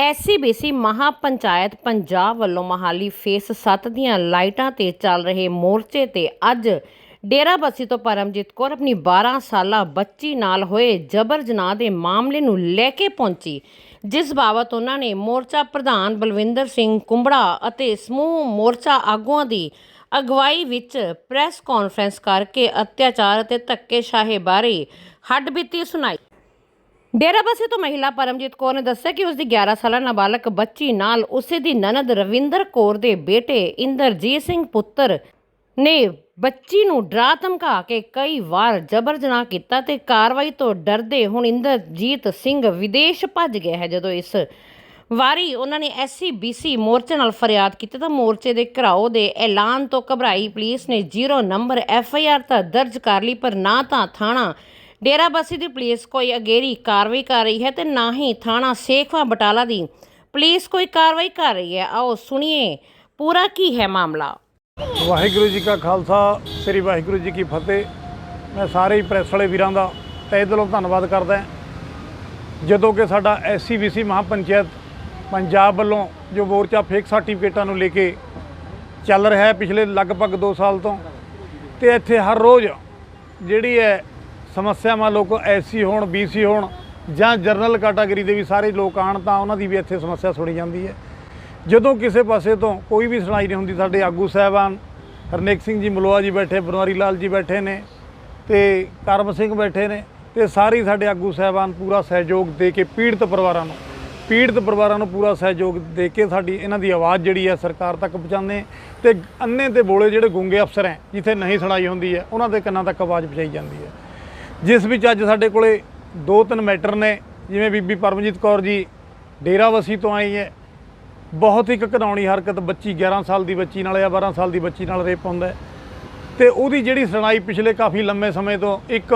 SCBC mahapanchayat Punjab ਵੱਲੋਂ Mohali face 7 ਦੀਆਂ ਲਾਈਟਾਂ ਤੇ ਚੱਲ ਰਹੇ ਮੋਰਚੇ ਤੇ ਅੱਜ ਡੇਰਾਬੱਸੀ ਤੋਂ ਪਰਮਜੀਤ ਕੌਰ ਆਪਣੀ 12 ਸਾਲਾ ਬੱਚੀ ਨਾਲ ਹੋਏ ਜਬਰ ਜਨਾਹ ਦੇ ਮਾਮਲੇ ਨੂੰ ਲੈ ਕੇ ਪਹੁੰਚੀ, ਜਿਸ ਬਾਬਤ ਉਹਨਾਂ ਨੇ ਮੋਰਚਾ ਪ੍ਰਧਾਨ ਬਲਵਿੰਦਰ ਸਿੰਘ ਕੁੰਬੜਾ ਅਤੇ ਸਮੂਹ ਮੋਰਚਾ ਆਗੂਆਂ ਦੀ ਅਗਵਾਈ ਵਿੱਚ ਪ੍ਰੈਸ ਕਾਨਫਰੰਸ ਕਰਕੇ ਅਤਿਆਚਾਰ ਅਤੇ ਧੱਕੇਸ਼ਾਹੀ ਬਾਰੇ ਹੱਡਬੀਤੀ ਸੁਣਾਈ। ਡੇਰਾਬੱਸੀ ਤੋਂ ਮਹਿਲਾ ਪਰਮਜੀਤ ਕੌਰ ਨੇ ਦੱਸਿਆ ਕਿ ਉਸ ਦੀ 11 ਸਾਲਾ ਨਾਬਾਲਗ ਬੱਚੀ ਨਾਲ ਉਸੇ ਦੀ ਨਨਦ ਰਵਿੰਦਰ ਕੌਰ ਦੇ ਬੇਟੇ ਇੰਦਰਜੀਤ ਸਿੰਘ ਪੁੱਤਰ ਨੇ ਬੱਚੀ ਨੂੰ ਡਰਾ ਧਮਕਾ ਕੇ ਕਈ ਵਾਰ ਜਬਰ ਜਨਾਹ ਕੀਤਾ ਤੇ ਕਾਰਵਾਈ ਤੋਂ ਡਰਦੇ ਹੁਣ ਇੰਦਰਜੀਤ ਸਿੰਘ ਵਿਦੇਸ਼ ਭੱਜ ਗਿਆ ਹੈ। ਜਦੋਂ ਇਸ ਵਾਰੀ ਉਹਨਾਂ ਨੇ ਐਸਸੀਬੀਸੀ ਮੋਰਚੇ ਨਾਲ ਫਰਿਆਦ ਕੀਤੀ ਤਾਂ ਮੋਰਚੇ ਦੇ ਘਰਾਓ ਦੇ ਐਲਾਨ ਤੋਂ ਘਬਰਾਈ ਪੁਲਿਸ ਨੇ ਜ਼ੀਰੋ ਨੰਬਰ ਐਫਆਈਆਰ ਤਾਂ ਦਰਜ ਕਰ ਲਈ ਪਰ ਨਾ ਤਾਂ ਥਾਣਾ ਡੇਰਾਬੱਸੀ ਦੀ ਪੁਲਿਸ ਕੋਈ ਅਗੇਰੀ ਕਾਰਵਾਈ ਕਰ ਰਹੀ ਹੈ ਤੇ ਨਾ ਹੀ ਥਾਣਾ ਸੇਖਵਾ ਬਟਾਲਾ ਦੀ ਪੁਲਿਸ ਕੋਈ ਕਾਰਵਾਈ ਕਰ ਰਹੀ ਹੈ। ਆਓ ਸੁਣੀਏ, ਪੂਰਾ ਕੀ ਹੈ ਮਾਮਲਾ? ਵਾਹਿਗੁਰੂ ਜੀ ਕਾ ਖਾਲਸਾ, ਸ੍ਰੀ ਵਾਹਿਗੁਰੂ ਜੀ ਕੀ ਫਤਿਹ। ਮੈਂ ਸਾਰੇ ਹੀ ਪ੍ਰੈਸ ਵਾਲੇ ਵੀਰਾਂ ਦਾ ਤਹਿ ਦਿਲੋਂ ਧੰਨਵਾਦ ਕਰਦਾ ਜਦੋਂ ਕਿ ਸਾਡਾ ਐਸਸੀਬੀਸੀ ਮਹਾਪੰਚਾਇਤ ਪੰਜਾਬ ਵੱਲੋਂ ਜੋ ਮੋਰਚਾ ਫੇਕ ਸਰਟੀਫਿਕੇਟਾਂ ਨੂੰ ਲੈ ਕੇ ਚੱਲ ਰਿਹਾ ਹੈ ਪਿਛਲੇ ਲਗਭਗ 2 ਸਾਲ ਤੋਂ, ਤੇ ਇੱਥੇ ਹਰ ਰੋਜ਼ ਜਿਹੜੀ ਹੈ ਸਮੱਸਿਆਵਾਂ ਲੋਕ ਐਸਸੀ ਹੋਣ ਬੀਸੀ ਹੋਣ ਜਾਂ ਜਰਨਲ ਕੈਟਾਗਰੀ ਦੇ ਵੀ ਸਾਰੇ ਲੋਕ ਆਣ ਤਾਂ ਉਹਨਾਂ ਦੀ ਵੀ ਇੱਥੇ ਸਮੱਸਿਆ ਸੁਣੀ ਜਾਂਦੀ ਹੈ। ਜਦੋਂ ਕਿਸੇ ਪਾਸੇ ਤੋਂ ਕੋਈ ਵੀ ਸੁਣਾਈ ਨਹੀਂ ਹੁੰਦੀ, ਸਾਡੇ ਆਗੂ ਸਾਹਿਬਾਨ ਹਰਨੇਕ ਸਿੰਘ ਜੀ ਮਲੋਆ ਜੀ ਬੈਠੇ ਬਨਵਾਰੀ ਲਾਲ ਜੀ ਬੈਠੇ ਨੇ ਤੇ ਕਰਮ ਸਿੰਘ ਬੈਠੇ ਨੇ ਤੇ ਸਾਰੇ ਸਾਡੇ ਆਗੂ ਸਾਹਿਬਾਨ ਪੂਰਾ ਸਹਿਯੋਗ ਦੇ ਕੇ ਪੀੜਤ ਪਰਿਵਾਰਾਂ ਨੂੰ, ਪੀੜਤ ਪਰਿਵਾਰਾਂ ਨੂੰ ਪੂਰਾ ਸਹਿਯੋਗ ਦੇ ਕੇ ਸਾਡੀ ਇਹਨਾਂ ਦੀ ਆਵਾਜ਼ ਜਿਹੜੀ ਹੈ ਸਰਕਾਰ ਤੱਕ ਪਹੁੰਚਾਉਂਦੇ ਤੇ ਅੰਨੇ ਤੇ ਬੋਲੇ ਜਿਹੜੇ ਗੁੰਗੇ ਅਫਸਰ ਹੈ, ਜਿੱਥੇ ਨਹੀਂ ਸੁਣਾਈ ਹੁੰਦੀ ਹੈ, ਉਹਨਾਂ ਦੇ ਕੰਨਾਂ ਤੱਕ ਆਵਾਜ਼ ਪਹੁੰਚਾਈ ਜਾਂਦੀ ਹੈ। ਜਿਸ ਵਿੱਚ ਅੱਜ ਸਾਡੇ ਕੋਲੇ ਦੋ ਤਿੰਨ ਮੈਟਰ ਨੇ, ਜਿਵੇਂ ਬੀਬੀ ਪਰਮਜੀਤ ਕੌਰ ਜੀ ਡੇਰਾਵਸੀ ਤੋਂ ਆਈ ਹੈ। ਬਹੁਤ ਇੱਕ ਘਿਨਾਉਣੀ ਹਰਕਤ ਬੱਚੀ 11 ਸਾਲ ਦੀ ਬੱਚੀ ਨਾਲ ਜਾਂ 12 ਸਾਲ ਦੀ ਬੱਚੀ ਨਾਲ ਰੇਪ ਹੁੰਦਾ ਹੈ। ਤੇ ਉਹਦੀ ਜਿਹੜੀ ਸੁਣਾਈ ਪਿਛਲੇ ਕਾਫੀ ਲੰਮੇ ਸਮੇਂ ਤੋਂ ਇੱਕ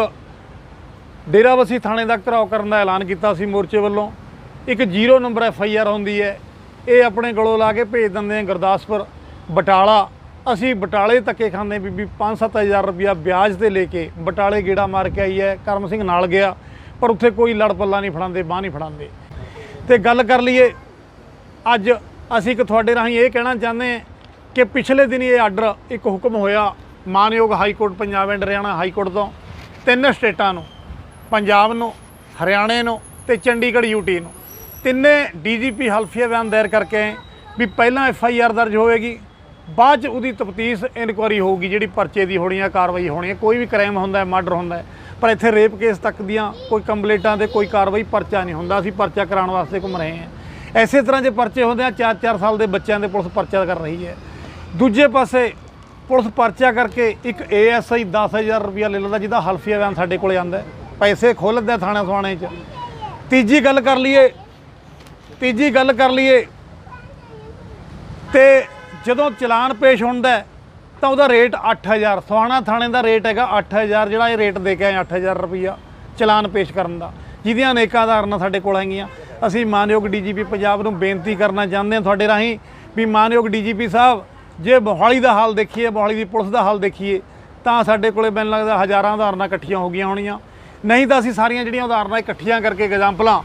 ਡੇਰਾਵਸੀ ਥਾਣੇ ਦਾ ਘਰਾਓ ਕਰਨ ਦਾ ਐਲਾਨ ਕੀਤਾ ਸੀ ਮੋਰਚੇ ਵੱਲੋਂ। ਇੱਕ zero number F I R ਹੁੰਦੀ ਹੈ। ਇਹ ਆਪਣੇ ਗਲੋਂ ਲਾ ਕੇ ਭੇਜ ਦਿੰਦੇ ਆ ਗੁਰਦਾਸਪੁਰ, ਬਟਾਲਾ ਅਸੀਂ ਬਟਾਲੇ ਧੱਕੇ ਖਾਂਦੇ ਬੀਬੀ 5-7000 ਰੁਪਇਆ ਵਿਆਜ ਤੇ ਲੈ ਕੇ ਬਟਾਲੇ ਗੇੜਾ ਮਾਰ ਕੇ ਆਈ ਹੈ, ਕਰਮ ਸਿੰਘ ਨਾਲ ਗਿਆ, ਪਰ ਉੱਥੇ ਕੋਈ ਲੜ ਪੱਲਾ ਨਹੀਂ ਫੜਾਉਂਦੇ, ਬਾਹ ਨਹੀਂ ਫੜਾਉਂਦੇ। ਤੇ ਗੱਲ ਕਰ ਲਈਏ, ਅੱਜ ਅਸੀਂ ਇੱਕ ਤੁਹਾਡੇ ਰਾਹੀਂ ਇਹ ਕਹਿਣਾ ਚਾਹੁੰਦੇ ਹਾਂ ਕਿ ਪਿਛਲੇ ਦਿਨੀ ਇਹ ਆਰਡਰ ਇੱਕ ਹੁਕਮ ਹੋਇਆ, ਮਾਨਯੋਗ high court Punjab and Haryana high court ਤੋਂ, ਤਿੰਨ ਸਟੇਟਾਂ ਨੂੰ, ਪੰਜਾਬ ਨੂੰ, ਹਰਿਆਣੇ ਨੂੰ ਤੇ ਚੰਡੀਗੜ੍ਹ ਯੂਟੀ ਨੂੰ। ਤਿੰਨੇ ਡੀਜੀਪੀ ਹਲਫੀਆ ਬਿਆਨ ਦਾਇਰ ਕਰਕੇ ਵੀ ਪਹਿਲਾਂ ਐਫ ਆਈ ਆਰ ਦਰਜ ਹੋਵੇਗੀ ਬਾਅਦ ਚ ਉਹਦੀ ਤਫਤੀਸ਼ ਇਨਕੁਆਰੀ ਹੋਊਗੀ, ਜਿਹੜੀ ਪਰਚੇ ਦੀ ਹੋਣੀ ਆ ਕਾਰਵਾਈ ਹੋਣੀ ਹੈ ਕੋਈ ਵੀ ਕ੍ਰਾਈਮ ਹੁੰਦਾ ਹੈ ਮਰਡਰ ਹੁੰਦਾ ਹੈ। ਪਰ ਇੱਥੇ ਰੇਪ ਕੇਸ ਤੱਕ ਦੀਆਂ ਕੋਈ ਕੰਪਲੇਂਟਾਂ ਤੇ ਕੋਈ ਕਾਰਵਾਈ, ਪਰਚਾ ਨਹੀਂ ਹੁੰਦਾ। ਅਸੀਂ ਪਰਚਾ ਕਰਾਉਣ ਵਾਸਤੇ ਘੁੰਮ ਰਹੇ ਹਾਂ। ਐਸੇ ਤਰ੍ਹਾਂ ਜੇ ਪਰਚੇ ਹੁੰਦੇ ਆ 4-4 ਸਾਲ ਦੇ ਬੱਚਿਆਂ ਦੇ ਪੁਲਿਸ ਪਰਚਾ ਕਰ ਰਹੀ ਹੈ। ਦੂਜੇ ਪਾਸੇ ਪੁਲਿਸ ਪਰਚਾ ਕਰਕੇ ਇੱਕ ਏਐਸਆਈ 10000 ਰੁਪਇਆ ਲੈ ਲੈਂਦਾ, ਜਿਹਦਾ ਹਲਫੀਆ ਬਿਆਨ ਸਾਡੇ ਕੋਲੇ ਆਂਦਾ ਪੈਸੇ ਖੋਲ੍ਹਦੇ ਥਾਣਾ ਸਵਾਣੇ 'ਚ। ਤੀਜੀ ਗੱਲ ਕਰ ਲਈਏ, ਤੀਜੀ ਗੱਲ ਕਰ ਲਈਏ ਤੇ ਜਦੋਂ ਚਲਾਨ ਪੇਸ਼ ਹੁੰਦਾ ਤਾਂ ਉਹਦਾ ਰੇਟ 8000 ਸਵਾਣਾ ਥਾਣੇ ਦਾ ਰੇਟ ਹੈਗਾ 8000 ਜਿਹੜਾ ਇਹ ਰੇਟ ਦੇ ਕੇ ਆਏ 8000 ਰੁਪਈਆ ਚਲਾਨ ਪੇਸ਼ ਕਰਨ ਦਾ। ਜਿਹਦੀਆਂ ਅਨੇਕਾਂ ਉਦਾਹਰਨਾਂ ਸਾਡੇ ਕੋਲ ਹੈਗੀਆਂ। ਅਸੀਂ ਮਾਨਯੋਗ ਡੀਜੀਪੀ ਪੰਜਾਬ ਨੂੰ ਬੇਨਤੀ ਕਰਨਾ ਚਾਹੁੰਦੇ ਹਾਂ ਤੁਹਾਡੇ ਰਾਹੀਂ ਵੀ ਮਾਨਯੋਗ ਡੀਜੀਪੀ ਸਾਹਿਬ, ਜੇ ਮੋਹਾਲੀ ਦਾ ਹਾਲ ਦੇਖੀਏ, ਮੋਹਾਲੀ ਦੀ ਪੁਲਿਸ ਦਾ ਹਾਲ ਦੇਖੀਏ, ਤਾਂ ਸਾਡੇ ਕੋਲੇ ਮੈਨੂੰ ਲੱਗਦਾ ਹਜ਼ਾਰਾਂ ਉਦਾਹਰਨਾਂ ਇਕੱਠੀਆਂ ਹੋ ਗਈਆਂ ਹੋਣੀਆਂ। ਨਹੀਂ ਤਾਂ ਅਸੀਂ ਸਾਰੀਆਂ ਜਿਹੜੀਆਂ ਉਦਾਹਰਨਾਂ ਇਕੱਠੀਆਂ ਕਰਕੇ ਐਗਜ਼ਾਮਪਲਾਂ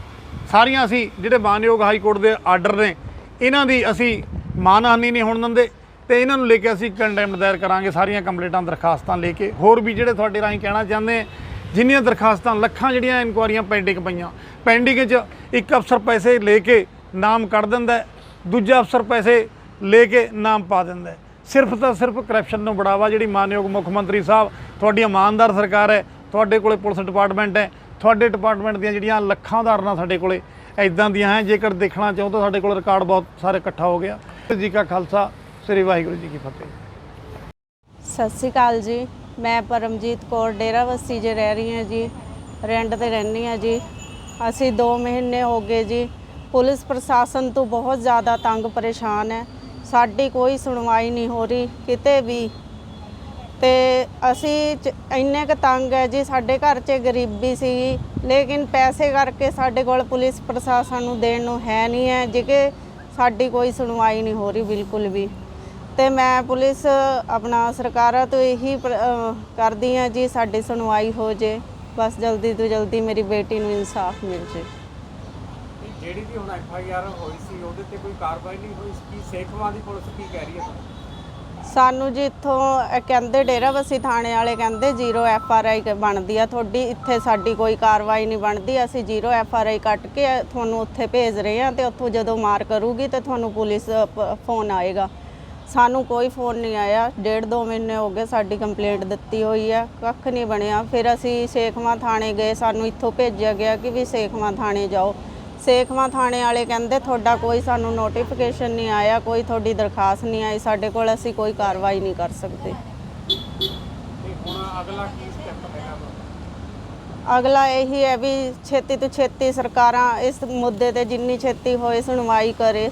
ਸਾਰੀਆਂ ਅਸੀਂ ਜਿਹੜੇ ਮਾਨਯੋਗ ਹਾਈ ਕੋਰਟ ਦੇ ਆਰਡਰ ਨੇ, ਇਹਨਾਂ ਦੀ ਅਸੀਂ ਮਾਨਹਾਨੀ ਨਹੀਂ ਹੋਣ ਦਿੰਦੇ ਤੇ ਇਹਨਾਂ ਨੂੰ ਲੈ ਕੇ ਅਸੀਂ ਕੰਡੈਮ ਦਾਇਰ ਕਰਾਂਗੇ ਸਾਰੀਆਂ ਕੰਪਲੇਂਟਾਂ ਦਰਖਾਸਤਾਂ ਲੈ ਕੇ। ਹੋਰ ਵੀ ਜਿਹੜੇ ਤੁਹਾਡੇ ਰਾਹੀਂ ਕਹਿਣਾ ਚਾਹੁੰਦੇ ਹਾਂ, ਜਿੰਨੀਆਂ ਦਰਖਾਸਤਾਂ ਲੱਖਾਂ ਜਿਹੜੀਆਂ ਇਨਕੁਆਰੀਆਂ ਪੈਂਡਿੰਗ ਪਈਆਂ ਪੈਂਡਿੰਗ 'ਚ ਇੱਕ ਅਫਸਰ ਪੈਸੇ ਲੈ ਕੇ ਨਾਮ ਕੱਢ ਦਿੰਦਾ ਦੂਜਾ ਅਫਸਰ ਪੈਸੇ ਲੈ ਕੇ ਨਾਮ ਪਾ ਦਿੰਦਾ ਸਿਰਫ ਤਾਂ ਸਿਰਫ ਕਰਪਸ਼ਨ ਨੂੰ ਬੜਾਵਾ ਜਿਹੜੀ ਮਾਨਯੋਗ ਮੁੱਖ ਮੰਤਰੀ ਸਾਹਿਬ ਤੁਹਾਡੀ ਇਮਾਨਦਾਰ ਸਰਕਾਰ ਹੈ ਤੁਹਾਡੇ ਕੋਲੇ ਪੁਲਿਸ ਡਿਪਾਰਟਮੈਂਟ ਹੈ ਤੁਹਾਡੇ ਡਿਪਾਰਟਮੈਂਟ ਦੀਆਂ ਜਿਹੜੀਆਂ ਲੱਖਾਂ ਉਦਾਹਰਨਾਂ ਸਾਡੇ ਕੋਲੇ ਐਦਾਂ ਦੀਆਂ ਹੈ ਜੇਕਰ ਦੇਖਣਾ ਚਾਹੋ ਤਾਂ ਸਾਡੇ ਕੋਲ ਰਿਕਾਰਡ ਬਹੁਤ ਸਾਰੇ ਇਕੱਠਾ ਹੋ ਗਿਆ। ਜੀ ਕਾ ਖਾਲਸਾ, ਸ੍ਰੀ ਵਾਹਿਗੁਰੂ ਜੀ ਕੀ ਫਤਿਹ। ਸਤਿ ਸ਼੍ਰੀ ਅਕਾਲ ਜੀ। ਮੈਂ ਪਰਮਜੀਤ ਕੌਰ ਡੇਰਾਵਸੀ 'ਚ ਰਹਿ ਰਹੀ ਹਾਂ ਜੀ। ਰੈਂਟ ਤੇ ਰਹਿੰਦੀ ਹਾਂ ਜੀ। ਅਸੀਂ 2 ਮਹੀਨੇ ਹੋ ਗਏ ਜੀ। ਪੁਲਿਸ ਪ੍ਰਸ਼ਾਸਨ ਤੋਂ ਬਹੁਤ ਜ਼ਿਆਦਾ ਤੰਗ ਪਰੇਸ਼ਾਨ ਹੈ। ਸਾਡੀ ਕੋਈ ਸੁਣਵਾਈ ਨਹੀਂ ਹੋ ਰਹੀ, ਕਿਤੇ ਵੀ। ਤੇ ਅਸੀਂ ਇੰਨੇ ਕ ਤੰਗ ਹੈ ਜੀ, ਸਾਡੇ ਘਰ 'ਚ ਗਰੀਬੀ ਸੀਗੀ ਲੇਕਿਨ ਪੈਸੇ ਕਰਕੇ ਸਾਡੇ ਕੋਲ ਪੁਲਿਸ ਪ੍ਰਸ਼ਾਸਨ ਨੂੰ ਦੇਣ ਨੂੰ ਹੈ ਨਹੀਂ ਹੈ। ਜਿਕੇ ਸਾਡੀ ਕੋਈ ਸੁਣਵਾਈ ਨਹੀਂ ਹੋ ਰਹੀ ਬਿਲਕੁਲ ਵੀ। ਤੇ ਮੈਂ ਪੁਲਿਸ ਆਪਣਾ ਸਰਕਾਰਾਂ ਤੋਂ ਇਹੀ ਕਰਦੀ ਹਾਂ ਜੀ ਸਾਡੀ ਸੁਣਵਾਈ ਹੋ ਜੇ, ਬਸ ਜਲਦੀ ਤੋਂ ਜਲਦੀ ਮੇਰੀ ਬੇਟੀ ਨੂੰ ਇਨਸਾਫ ਮਿਲ ਜੇ। ਜਿਹੜੀ ਵੀ ਹੁਣ ਐਫ ਆਈ ਆਰ ਹੋਈ ਸੀ, ਉਹਦੇ ਤੇ ਕੋਈ ਕਾਰਵਾਈ ਨਹੀਂ ਹੋਈ ਕੀ ਸੇਖਵਾਂ ਦੀ ਪੁਲਿਸ ਕੀ ਕਹਿ ਰਹੀ ਹੈ? ਸਾਨੂੰ ਜੀ ਇੱਥੋਂ, ਇਹ ਕਹਿੰਦੇ ਡੇਰਾਬੱਸੀ ਥਾਣੇ ਵਾਲੇ ਕਹਿੰਦੇ ਜ਼ੀਰੋ ਐਫ ਆਰ ਆਈ ਬਣਦੀ ਆ ਤੁਹਾਡੀ, ਇੱਥੇ ਸਾਡੀ ਕੋਈ ਕਾਰਵਾਈ ਨਹੀਂ ਬਣਦੀ, ਅਸੀਂ ਜ਼ੀਰੋ ਐਫ ਆਰ ਆਈ ਕੱਟ ਕੇ ਤੁਹਾਨੂੰ ਉੱਥੇ ਭੇਜ ਰਹੇ ਹਾਂ ਤੇ ਉੱਥੋਂ ਜਦੋਂ ਮਾਰ ਕਰੂਗੀ ਤੇ ਤੁਹਾਨੂੰ ਪੁਲਿਸ ਪ- ਫੋਨ ਆਏਗਾ। ਸਾਨੂੰ ਕੋਈ ਫੋਨ ਨਹੀਂ ਆਇਆ, ਡੇਢ ਦੋ ਮਹੀਨੇ ਹੋ ਗਏ ਸਾਡੀ ਕੰਪਲੇਂਟ ਦਿੱਤੀ ਹੋਈ ਹੈ ਕੱਖ ਨਹੀਂ ਬਣਿਆ। ਫਿਰ ਅਸੀਂ ਸੇਖਵਾਂ ਥਾਣੇ ਗਏ, ਸਾਨੂੰ ਇੱਥੋਂ ਭੇਜਿਆ ਗਿਆ ਕਿ ਵੀ ਸੇਖਵਾਂ ਥਾਣੇ ਜਾਓ। ਸੇਖਵਾਂ ਥਾਣੇ ਵਾਲੇ ਕਹਿੰਦੇ ਤੁਹਾਡਾ ਕੋਈ ਸਾਨੂੰ ਨੋਟੀਫਿਕੇਸ਼ਨ ਨਹੀਂ ਆਇਆ ਕੋਈ ਤੁਹਾਡੀ ਦਰਖਾਸਤ ਨਹੀਂ ਆਈ ਸਾਡੇ ਕੋਲ ਅਸੀਂ ਕੋਈ ਕਾਰਵਾਈ ਨਹੀਂ ਕਰ ਸਕਦੇ ਤੇ ਹੁਣ ਅਗਲਾ ਕੀ ਸਟੈਪ ਹੈਗਾ ਤੁਹਾਡਾ? ਅਗਲਾ ਇਹੀ ਹੈ ਵੀ ਛੇਤੀ ਤੋਂ ਛੇਤੀ ਸਰਕਾਰਾਂ ਇਸ ਮੁੱਦੇ ਤੇ ਜਿੰਨੀ ਛੇਤੀ ਹੋਏ ਸੁਣਵਾਈ ਕਰੇ